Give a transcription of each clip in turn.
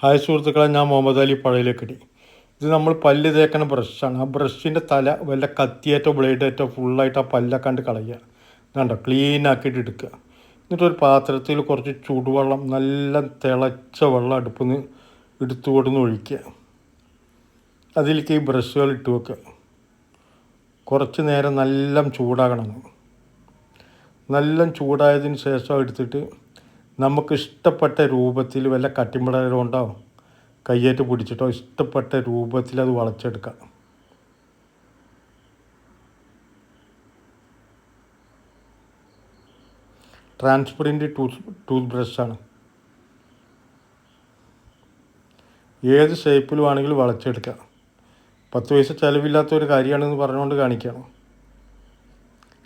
Hi സുഹൃത്തുക്കളെ ഞാൻ മുഹമ്മദ് അലി പഴയിലേക്കടി ഇത് നമ്മൾ പല്ല് തേക്കണ ബ്രഷാണ്. ആ ബ്രഷിന്റെ തല വല്ല കത്തിയേറ്റോ ബ്ലേഡേറ്റോ ഫുള്ളായിട്ട് ആ പല്ലക്കണ്ട് കളയുക. കണ്ടോ ക്ലീൻ ആക്കിയിട്ട് എടുക്കുക. എന്നിട്ടൊരു പാത്രത്തിൽ കുറച്ച് ചൂടുവെള്ളം നല്ല തിളച്ച വെള്ളം അടുപ്പിൽ നിന്ന് എടുത്തു കൊടുന്ന് ഒഴിക്കുക. അതിലേക്ക് ഈ ബ്രഷുകൾ ഇട്ട് വെക്കുക. കുറച്ച് നേരം നല്ല ചൂടാകണം. നല്ല ചൂടായതിന് ശേഷം എടുത്തിട്ട് നമുക്ക് ഇഷ്ടപ്പെട്ട രൂപത്തിൽ വല്ല കട്ടിമ്പട കൊണ്ടോ കയ്യേറ്റ് പിടിച്ചിട്ടോ ഇഷ്ടപ്പെട്ട രൂപത്തിൽ അത് വളച്ചെടുക്കാം. ട്രാൻസ്പെറന്റ് ടൂത്ത് ടൂത്ത് ബ്രഷാണ് ഏത് ഷേപ്പിൽ വേണമെങ്കിലും വളച്ചെടുക്കാം. പത്ത് പൈസ ചിലവില്ലാത്ത ഒരു കാര്യമാണെന്ന് പറഞ്ഞുകൊണ്ട് കാണിക്കണം.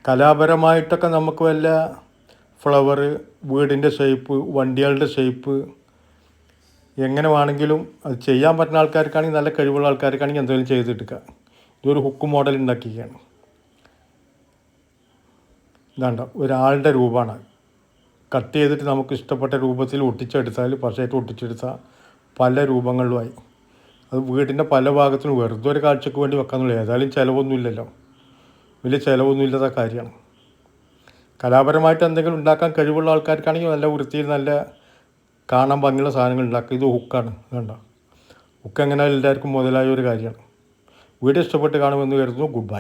കലാപരമായിട്ടൊക്കെ നമുക്ക് വല്ല ഫ്ലവർ വീടിന്റെ ഷേപ്പ് വണ്ടികളുടെ ഷേപ്പ് എങ്ങനെ വേണമെങ്കിലും അത് ചെയ്യാൻ പറ്റുന്ന ആൾക്കാർക്കാണെങ്കിൽ നല്ല കഴിവുള്ള ആൾക്കാർക്കാണെങ്കിൽ എന്തെങ്കിലും ചെയ്തെടുക്കുക ഇതൊരു ഹുക്ക് മോഡൽ ഉണ്ടാക്കിയാണ് ഇതാണ്ട ഒരാളുടെ രൂപമാണ്. കട്ട് ചെയ്തിട്ട് നമുക്ക് ഇഷ്ടപ്പെട്ട രൂപത്തിൽ ഒട്ടിച്ചെടുത്താൽ പശയായിട്ട് ഒട്ടിച്ചെടുത്താൽ പല രൂപങ്ങളിലുമായി. അത് വീടിന്റെ പല ഭാഗത്തിനും വെറുതെ ഒരു കാഴ്ചക്ക് വേണ്ടി വെക്കാന്നുള്ളൂ ഏതായാലും ചിലവൊന്നുമില്ലല്ലോ. വലിയ ചിലവൊന്നുമില്ലാത്ത കാര്യമാണ്. കലാപരമായിട്ട് എന്തെങ്കിലും ഉണ്ടാക്കാൻ കഴിവുള്ള ആൾക്കാർക്കാണെങ്കിൽ നല്ല വൃത്തിയിൽ നല്ല കാണാൻ ഭംഗിയുള്ള സാധനങ്ങൾ ഉണ്ടാക്കുക. ഇത് ഹുക്കാണ്. വേണ്ട ഹുക്ക് എങ്ങനെ എല്ലാവർക്കും മുതലായ ഒരു കാര്യമാണ്. വീഡിയോ ഇഷ്ടപ്പെട്ട് കാണുമെന്ന് കരുതുന്നു. Good bye